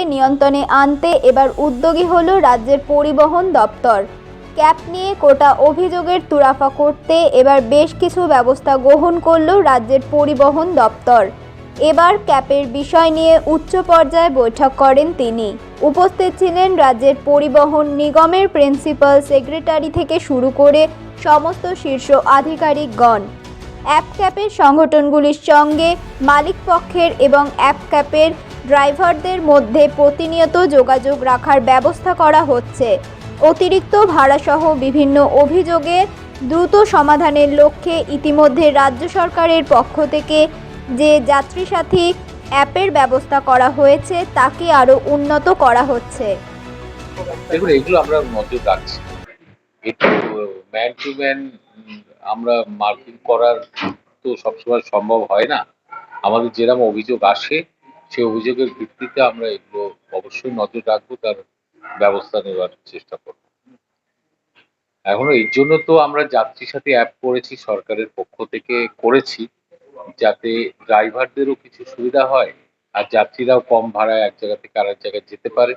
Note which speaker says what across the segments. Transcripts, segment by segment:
Speaker 1: ব্যবস্থাকে নিয়ন্ত্রণে আনতে এবার উদ্যোগী হল রাজ্যের পরিবহন দপ্তর। ক্যাপ নিয়ে কোটা অভিযোগের তুরাফা করতে এবার বেশ কিছু ব্যবস্থা গ্রহণ করল রাজ্যের পরিবহন দপ্তর। এবার ক্যাপের বিষয় নিয়ে উচ্চ পর্যায়ে বৈঠক করেন তিনি। উপস্থিত ছিলেন রাজ্যের পরিবহন নিগমের প্রিন্সিপাল সেক্রেটারি থেকে শুরু করে সমস্ত শীর্ষ আধিকারিকগণ। অ্যাপ ক্যাপের সংগঠনগুলির সঙ্গে মালিক পক্ষের এবং অ্যাপ ক্যাপের ড্রাইভারদের মধ্যে প্রতিনিয়ত যোগাযোগ রাখার ব্যবস্থা করা হচ্ছে। অতিরিক্ত ভাড়াসহ বিভিন্ন অভিযোগের দ্রুত সমাধানের লক্ষ্যে ইতিমধ্যে রাজ্য সরকারের পক্ষ থেকে যে যাত্রীসাথী অ্যাপের ব্যবস্থা করা হয়েছে, তাকে আরও উন্নত করা হচ্ছে।
Speaker 2: দেখুন, এগুলো আমরা নজর রাখছি। একটু ম্যান টু ম্যান আমরা মার্কিং করার তো সবসময় সম্ভব হয় না। আমাদের যেরকম অভিযোগ আসে সেই অভিযোগের ভিত্তিতে আমরা এগুলো অবশ্যই নজর রাখব, তার ব্যবস্থা নেওয়ার চেষ্টা করব। এখনও এর জন্য তো আমরা যাত্রী সাথে অ্যাপ করেছি, সরকারের পক্ষ থেকে করেছি, যাতে ড্রাইভারদেরও কিছু সুবিধা হয় আর যাত্রীরাও কম ভাড়ায় এক জায়গা থেকে আরেক জায়গায় যেতে পারে।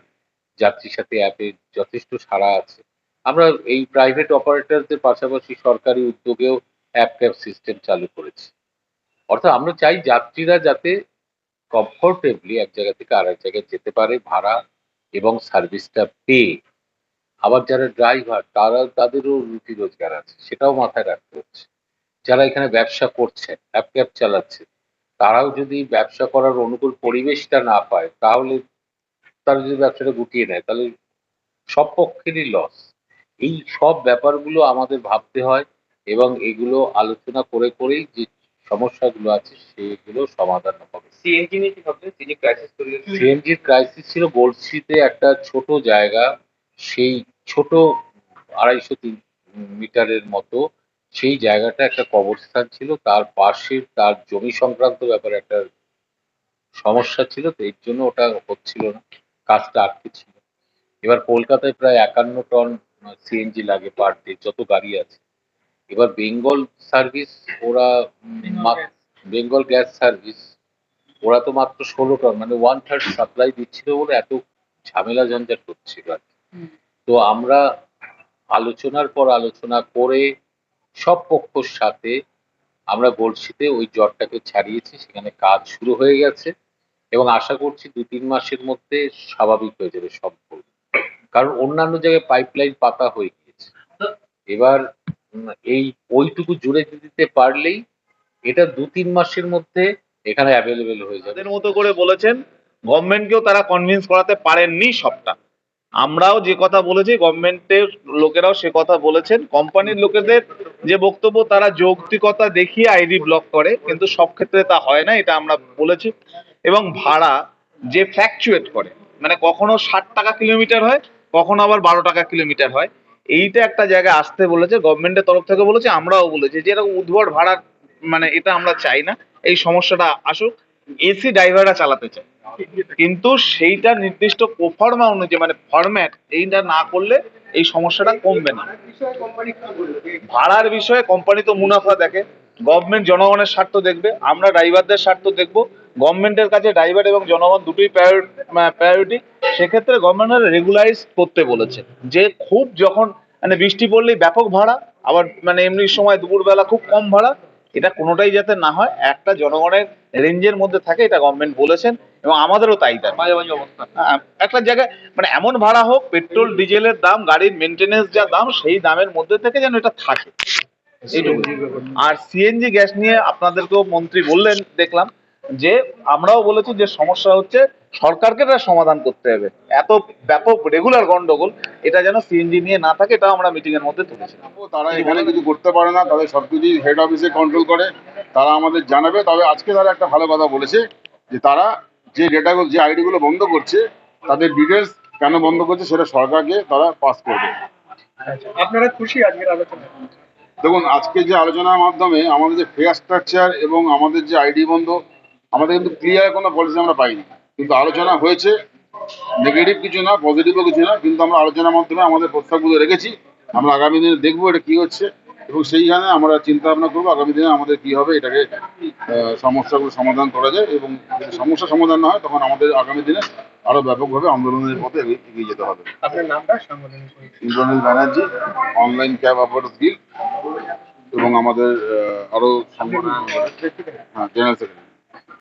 Speaker 2: যাত্রীর সাথে অ্যাপে যথেষ্ট সাড়া আছে। আমরা এই প্রাইভেট অপারেটরদের পাশাপাশি সরকারি উদ্যোগেও অ্যাপ ক্যাব সিস্টেম চালু করেছি। অর্থাৎ আমরা চাই যাত্রীরা যাতে কমফোর্টেবলি এক জায়গা থেকে আরেক জায়গায় যেতে পারে, ভাড়া এবং সার্ভিসটা পেয়ে। আবার যারা ড্রাইভার তারা তাদেরও রুটি রোজগার আছে, সেটাও মাথায় রাখতে হচ্ছে। যারা এখানে ব্যবসা করছে অ্যাপ ক্যাব চালাচ্ছে, তারাও যদি ব্যবসা করার অনুকূল পরিবেশটা না পায়, তাহলে তারা যদি ব্যবসাটা গুটিয়ে নেয়, তাহলে সব পক্ষেরই লস এই সব ব্যাপারগুলো আমাদের ভাবতে হয় এবং এগুলো আলোচনা করে করেই যে সমস্যাগুলো আছে সেগুলো সমাধান হবে।
Speaker 3: সিএনজি নিয়ে কি ভাবছেন তিনি ক্রাইসিস
Speaker 2: সিএনজির ক্রাইসিস ছিল গোলস্ট্রিতে একটা ছোট জায়গা সেই ছোট আড়াইশো তিন মিটারের মতো সেই জায়গাটা একটা কবরস্থান ছিল। তার পাশে তার জমি সংক্রান্ত ব্যাপারে একটা সমস্যা ছিল তো এর জন্য ওটা হচ্ছিল না। কাজটা আটকে ছিল। এবার কলকাতায় প্রায় একান্ন টন সিএনজি লাগে পার ডে যত গাড়ি আছে। এবার বেঙ্গল সার্ভিস ওরা বেঙ্গল গ্যাস। সার্ভিস ওরা তো মাত্র ষোলো টন মানে ওয়ান থার্ড সাপ্লাই দিচ্ছিল বলে এত ঝামেলা ঝঞ্ঝাট হচ্ছিল আর তো আমরা আলোচনার পর আলোচনা করে সব পক্ষর সাথে আমরা গলসিতে ওই জ্বরটাকে ছাড়িয়েছি সেখানে কাজ শুরু হয়ে গেছে এবং আশা করছি দু তিন মাসের মধ্যে স্বাভাবিক হয়ে যাবে সম্পূর্ণ। কারণ অন্যান্য জায়গায় পাইপলাইন পাতা হয়ে গিয়েছে। এবার এই ওইটুকু জুড়ে দিতে পারলেই এটা দু তিন মাসের মধ্যে এখানে অ্যাভেলেবেল হয়ে যাবে।
Speaker 4: তাদের মতো করে বলেছেন গভর্নমেন্টকেও তারা কনভিন্স করাতে পারেননি সবটা। আমরাও যে কথা বলেছি গভর্নমেন্টের লোকেরাও সে কথা বলেছেন। কোম্পানির লোকেদের যে বক্তব্য, তারা যৌক্তিকতা দেখিয়ে আইডি ব্লক করে, কিন্তু সব ক্ষেত্রে তা হয় না, এটা আমরা বলেছি। এবং ভাড়া যে ফ্ল্যাকচুয়েট করে মানে কখনো ষাট টাকা কিলোমিটার হয়, কখনো আবার বারো টাকা কিলোমিটার হয়। এইটা একটা জায়গায় আসতে বলেছে গভর্নমেন্টের তরফ থেকে বলেছে, আমরাও বলেছি। যে এরকম উদ্ভট ভাড়া মানে এটা আমরা চাই না, এই সমস্যাটা আসুক। এসি ড্রাইভাররা চালাতে চায়। কিন্তু সেইটা নির্দিষ্ট প্রফর্মা অনুযায়ী মানে ফরম্যাট এইটা না করলে এই সমস্যাটা কমবে না। ভাড়ার বিষয়ে কোম্পানি তো মুনাফা দেখে। গভর্নমেন্ট জনগণের স্বার্থ দেখবে। আমরা ড্রাইভারদের স্বার্থ দেখব। গভর্নমেন্টের কাছে ড্রাইভার এবং জনগণ দুটোই প্রায়োরিটি সেক্ষেত্রে গভর্নমেন্ট রেগুলারাইজ করতে বলেছে। যে খুব যখন মানে বৃষ্টি পড়লেই ব্যাপক ভাড়া আবার মানে এমনি সময় দুপুরবেলা খুব কম ভাড়া এটা কোনোটাই যাতে না হয় একটা জনগণের রেঞ্জের মধ্যে থাকে এটা গভর্নমেন্ট বলেছেন এবং আমাদেরও তাই তাই
Speaker 3: মাঝামাঝি অবস্থা।
Speaker 4: হ্যাঁ, একটা জায়গায় মানে এমন ভাড়া হোক পেট্রোল ডিজেলের দাম গাড়ির মেনটেনেন্স যা দাম সেই দামের মধ্যে থেকে যেন এটা থাকে। আর সিএনজি গ্যাস নিয়ে আপনাদেরকেও মন্ত্রী বললেন দেখলাম যে আমরাও বলেছি যে সমস্যা হচ্ছে সরকারকে তার সমাধান করতে হবে। এত ব্যাপক রেগুলার গন্ডগোল এটা যেন সিএনজি নিয়ে না থাকে এটা আমরা মিটিং এর মধ্যে তুলেছি।
Speaker 5: তারা এখানে কিছু করতে পারে না তাদের সবকিছু হেড অফিসে কন্ট্রোল করে তারা আমাদের জানাবে। তবে আজকে তারা একটা ভালো কথা বলেছে যে তারা যে ডেটাগুলো যে আইডিগুলো বন্ধ করছে তাদের ডিটেলস কেন বন্ধ করছে সেটা সরকারকে তারা পাস করবে।
Speaker 3: আপনারা খুশি আজকের আলোচনা
Speaker 5: দেখুন আজকে যে আলোচনার মাধ্যমে আমাদের যে ফেয়ার স্ট্রাকচার এবং আমাদের যে আইডি বন্ধ আমাদের কিন্তু ক্লিয়ার কোনো পলিসি আমরা পাইনি। কিন্তু আলোচনা হয়েছে নেগেটিভ কিছু না পজিটিভও কিছু না কিন্তু আমরা আলোচনার মাধ্যমে আমাদের প্রস্তাবগুলো রেখেছি। আমরা আগামী দিনে দেখব এটা কি হচ্ছে এবং সেইখানে আমরা চিন্তা ভাবনা করব আগামী দিনে আমাদের কি হবে এটাকে সমস্যাগুলো সমাধান করা যায় এবং সমস্যা সমাধান না হয় তখন আমাদের আগামী দিনে আরও ব্যাপকভাবে আন্দোলনের পথে এগিয়ে এগিয়ে যেতে হবে।
Speaker 3: আপনার নামটা
Speaker 5: Indranil Banerjee online cab operator guild এবং আমাদের আহ, আরও সংগঠন হ্যাঁ জেনারেল সেক্রেটারি